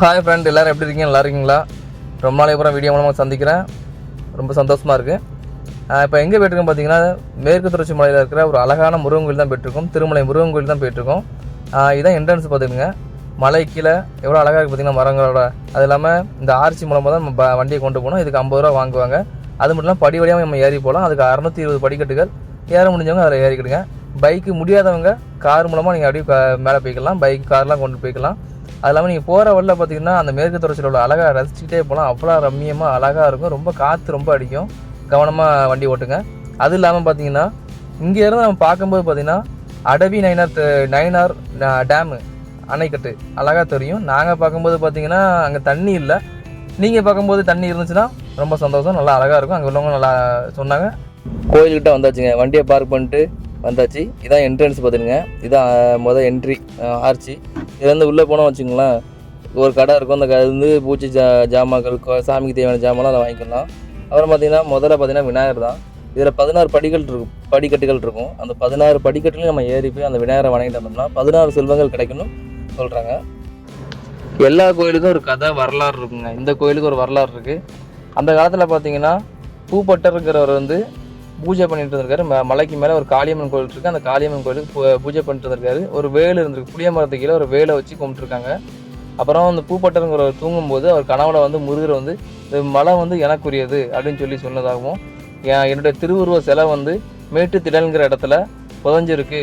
Hi friend எல்லோரும் எப்படி இருக்கீங்க? நல்லா இருக்கீங்களா? ரொம்ப நாளைக்கு அப்புறம் வீடியோ மூலமாக சந்திக்கிறேன். ரொம்ப சந்தோஷமாக இருக்குது இப்போ எங்கே போயிட்டுருக்கோம் பார்த்தீங்கன்னா மேற்கு தொடர்ச்சி மலையில் இருக்கிற ஒரு அழகான முருகன் கோயில் தான் போயிட்டுருக்கோம். திருமலை முருகன் கோயில் தான் போயிட்டுருக்கோம். இதுதான் இதான் என்ட்ரன்ஸ் பார்த்துக்கோங்க. மலை கீழே எவ்வளோ அழகாக இருக்குது பார்த்தீங்கன்னா மரங்களோட. அது இல்லாமல் இந்த ஆர்ச்சி மூலமாக தான் நம்ம வண்டியை கொண்டு போகணும். இதுக்கு ஐம்பது ரூபா வாங்குவாங்க. அது மட்டும் இல்லாமல் படி வழியாக நம்ம ஏறி போகலாம். அதுக்கு அறநூற்றி இருபது படிக்கட்டுகள். ஏற முடிஞ்சவங்க அதில் ஏறிக்கிடுங்க. பைக்கு முடியாதவங்க கார் மூலமாக நீங்கள் அப்படியே மேலே போய்க்கலாம். பைக் கார்லாம் கொண்டு போய்க்கலாம். அது இல்லாமல் நீங்கள் போகிற வழியில் பார்த்தீங்கன்னா அந்த மேற்கு தொடர்ச்சியில் உள்ள அழகாக ரசிச்சுக்கிட்டே போகலாம் அவ்வளோ ரம்மியமாக அழகாக இருக்கும். ரொம்ப காற்று ரொம்ப அடிக்கும். கவனமாக வண்டி ஓட்டுங்க. அது இல்லாமல் பார்த்தீங்கன்னா இங்கேருந்து நம்ம பார்க்கும்போது பார்த்தீங்கன்னா அடவி நைனார் நைனார் டேமு அணைக்கட்டு. அழகாக தெரியும். நாங்கள் பார்க்கும்போது பார்த்தீங்கன்னா அங்கே தண்ணி இல்லை. நீங்கள் பார்க்கும்போது தண்ணி இருந்துச்சுன்னா ரொம்ப சந்தோஷம். நல்லா அழகாக இருக்கும். அங்கே உள்ளவங்க நல்லா சொன்னாங்க. கோயில்கிட்ட வந்தாச்சுங்க. வண்டியை பார்க் பண்ணிட்டு வந்தாச்சு. இதான் என்ட்ரன்ஸ் பார்த்துருங்க இதான் மொதல் என்ட்ரி ஆர்ச்சி. இதுலேருந்து உள்ளே போனோம் வச்சுங்களேன் ஒரு கடை இருக்கும். அந்த கடை வந்து பூச்சி ஜா ஜாமான்கள் சாமிக்கு தேவையான ஜாமான்லாம் அதை வாங்கிக்கலாம். அப்புறம் பார்த்திங்கன்னா முதல்ல பார்த்திங்கன்னா விநாயகர் தான். இதில் பதினாறு படிகள் இருக்கும் படிக்கட்டுகள் இருக்கும். அந்த பதினாறு படிக்கட்டுலையும் நம்ம ஏறி போய் அந்த விநாயகரை வணங்கிட்டு வந்தோம்னா பதினாறு செல்வங்கள் கிடைக்கணும் சொல்கிறாங்க எல்லா கோயிலுக்கும் ஒரு கதை வரலாறு இருக்குங்க. இந்த கோயிலுக்கு ஒரு வரலாறு இருக்குது அந்த காலத்தில் பார்த்தீங்கன்னா பூப்பட்டருங்கிறவர் வந்து பூஜை பண்ணிட்டு இருந்திருக்காரு. மலைக்கு மேலே ஒரு காளியம்மன் கோயில் இருக்குது அந்த காளியம்மன் கோயிலுக்கு பூஜை பண்ணிட்டு இருந்திருக்காரு. ஒரு வேலை இருந்திருக்கு. புளிய மரத்து கீழே ஒரு வேலை வச்சு கும்பிட்டுருக்காங்க. அப்புறம் அந்த பூப்பட்டருங்கிறவர் தூங்கும்போது அவர் கனவுல வந்து முருகர் வந்து இந்த மலை வந்து எனக்குரியது அப்படின்னு சொல்லி சொன்னதாகவும் என் என்னுடைய திருவுருவ சிலை வந்து மேட்டு திடல்ங்கிற இடத்துல புதஞ்சிருக்கு.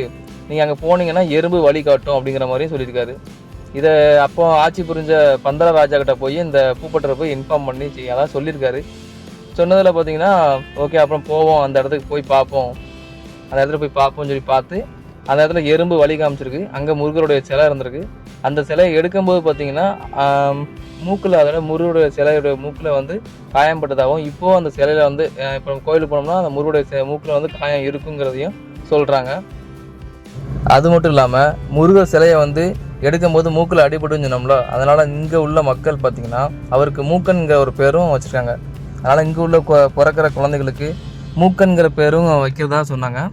நீங்கள் அங்கே போனீங்கன்னா எறும்பு வழி காட்டும் அப்படிங்கிற மாதிரியும் சொல்லியிருக்காரு. இதை அப்போ ஆட்சி புரிஞ்ச பந்தர ராஜா கிட்ட போய் இந்த பூப்பட்டரை போய் இன்ஃபார்ம் பண்ணி அதான் சொல்லியிருக்காரு. சொன்னதில் பார்த்தீங்கன்னா ஓகே அப்புறம் போவோம். அந்த இடத்துக்கு போய் பார்ப்போம். அந்த இடத்துல போய் பார்ப்போம்னு சொல்லி பார்த்து அந்த இடத்துல எறும்பு வழி காமிச்சிருக்கு. அங்கே முருகருடைய சிலை இருந்திருக்கு. அந்த சிலையை எடுக்கும்போது பார்த்தீங்கன்னா மூக்கில் அதோட முருகருடைய சிலையுடைய மூக்கில் வந்து காயம்பட்டதாகவும் இப்போது அந்த சிலையில் வந்து இப்போ நம்ம கோயிலுக்கு போனோம்னா அந்த முருகருடைய மூக்கில் வந்து காயம் இருக்குங்கிறதையும் சொல்கிறாங்க அது மட்டும் இல்லாமல் முருகர் சிலையை வந்து எடுக்கும்போது மூக்கில் அடிபட்டுன்னு சொன்னோம்ல அதனால் இங்கே உள்ள மக்கள் பார்த்திங்கன்னா அவருக்கு மூக்கன்கிற ஒரு பேரும் வச்சுருக்காங்க. அதனால் இங்கே உள்ள கொ- பிறக்கிற குழந்தைகளுக்கு மூக்கன்கிற பேரும் வைக்கிறதா சொன்னாங்க.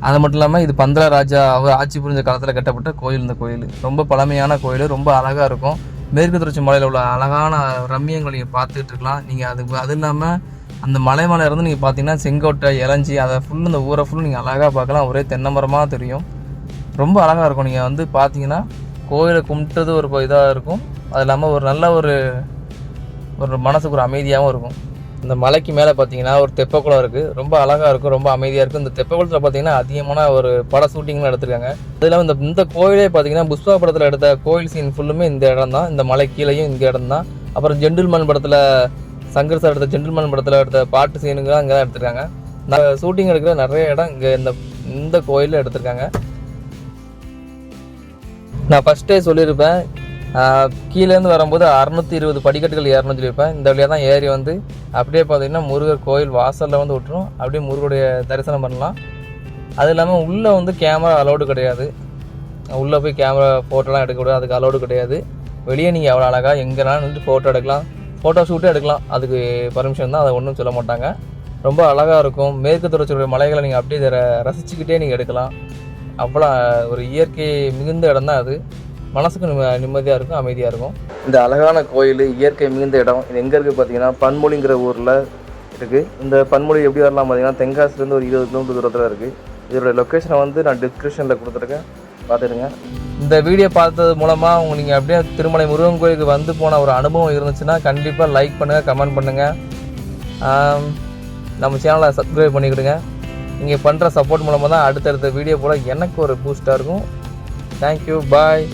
அது மட்டும் இல்லாமல் இது பந்தள ராஜா அவர் ஆட்சி புரிஞ்ச காலத்தில் கட்டப்பட்ட கோயில் இந்த கோயில். ரொம்ப பழமையான கோயில் ரொம்ப அழகாக இருக்கும். மேற்கு தொடர்ச்சி மலையில் உள்ள அழகான ரம்யங்கள் நீங்கள் பார்த்துட்டு இருக்கலாம். நீங்கள் அது அது இல்லாமல் அந்த மலை மலை இருந்து நீங்கள் பார்த்தீங்கன்னா செங்கோட்டை இளஞ்சி அதை ஃபுல் இந்த ஊரை ஃபுல்லும் நீங்கள் அழகாக பார்க்கலாம். ஒரே தென்னை மரமாக தெரியும். ரொம்ப அழகாக இருக்கும். நீங்கள் வந்து பார்த்தீங்கன்னா கோயிலை கும்பிட்டது ஒரு இதாக இருக்கும். அது இல்லாமல் ஒரு நல்ல ஒரு ஒரு மனசுக்கு ஒரு அமைதியாகவும் இருக்கும். இந்த மலைக்கு மேலே பார்த்தீங்கன்னா ஒரு தெப்பக்குளம் இருக்குது ரொம்ப அழகாக இருக்கும் ரொம்ப அமைதியாக இருக்கும். இந்த தெப்பக்குளத்தில் பார்த்தீங்கன்னா அதிகமான ஒரு பட ஷூட்டிங்லாம் எடுத்திருக்காங்க. அதில் இந்த இந்த கோயிலே பார்த்தீங்கன்னா புஷ்பா படத்தில் எடுத்த கோயில் சீன் ஃபுல்லுமே இந்த இடம் தான். இந்த மலை கீழேயும் இந்த இடம் தான். அப்புறம் ஜென்டில்மேன் படத்தில் சங்கர் சார் எடுத்த ஜென்டில்மேன் படத்தில் எடுத்த பாட்டு சீனுங்கலாம் இங்கே தான் எடுத்திருக்காங்க. நான் ஷூட்டிங் எடுக்கிற நிறைய இடம் இங்கே இந்த இந்த கோயிலில் எடுத்திருக்காங்க. நான் ஃபஸ்ட்டே சொல்லியிருப்பேன் கீழேருந்து வரும்போது அறநூற்றி இருபது படிக்கட்டுகள் ஏறணும்னு சொல்லியிருப்பேன். இந்த வழியாக தான் ஏறி வந்து அப்படியே பார்த்தீங்கன்னா முருகர் கோயில் வாசலில் வந்து விட்டுரும். அப்படியே முருகருடைய தரிசனம் பண்ணலாம். அது இல்லாமல் உள்ளே வந்து கேமரா அலௌடு கிடையாது. உள்ளே போய் கேமரா ஃபோட்டோலாம் எடுக்கக்கூடாது அதுக்கு அலௌடு கிடையாது. வெளியே நீங்கள் எவ்வளோ அழகாக எங்கேனாலும் நின்று ஃபோட்டோ எடுக்கலாம். ஃபோட்டோ ஷூட்டும் எடுக்கலாம். அதுக்கு பர்மிஷன் தான். அதை ஒன்றும் சொல்ல மாட்டாங்க. ரொம்ப அழகாக இருக்கும். மேற்கு தொடர்ச்சியுடைய மலைகளை நீங்கள் அப்படியே ரசிச்சுக்கிட்டே நீங்கள் எடுக்கலாம். அவ்வளோ ஒரு இயற்கை மிகுந்த இடம் தான் அது. மனசுக்கு நிம்ம நிம்மதியாக இருக்கும் அமைதியாக இருக்கும். இந்த அழகான கோயில் இயற்கை மிகுந்த இடம் இது எங்கே இருக்குது பார்த்தீங்கன்னா பன்மொழிங்கிற ஊரில் இருக்குது இந்த பன்மொழி எப்படி வரலாம் பார்த்தீங்கன்னா தென்காசிலேருந்து ஒரு இருபது கிலோமீட்டர் தூரத்தில் இருக்குது இதோட லொக்கேஷனை வந்து நான் டிஸ்கிரிப்ஷனில் கொடுத்துருக்கேன். பார்த்துடுங்க. இந்த வீடியோ பார்த்தது மூலமாக உங்க நீங்கள் அப்படியே திருமலை முருகன் கோயிலுக்கு வந்து போன ஒரு அனுபவம் இருந்துச்சுன்னா கண்டிப்பாக லைக் பண்ணுங்கள் கமெண்ட் பண்ணுங்கள் நம்ம சேனலை சப்ஸ்கிரைப் பண்ணிக்கிடுங்க. நீங்கள் பண்ணுற சப்போர்ட் மூலமாக தான் அடுத்தடுத்த வீடியோ போட எனக்கு ஒரு பூஸ்ட்டாக இருக்கும். Thank you bye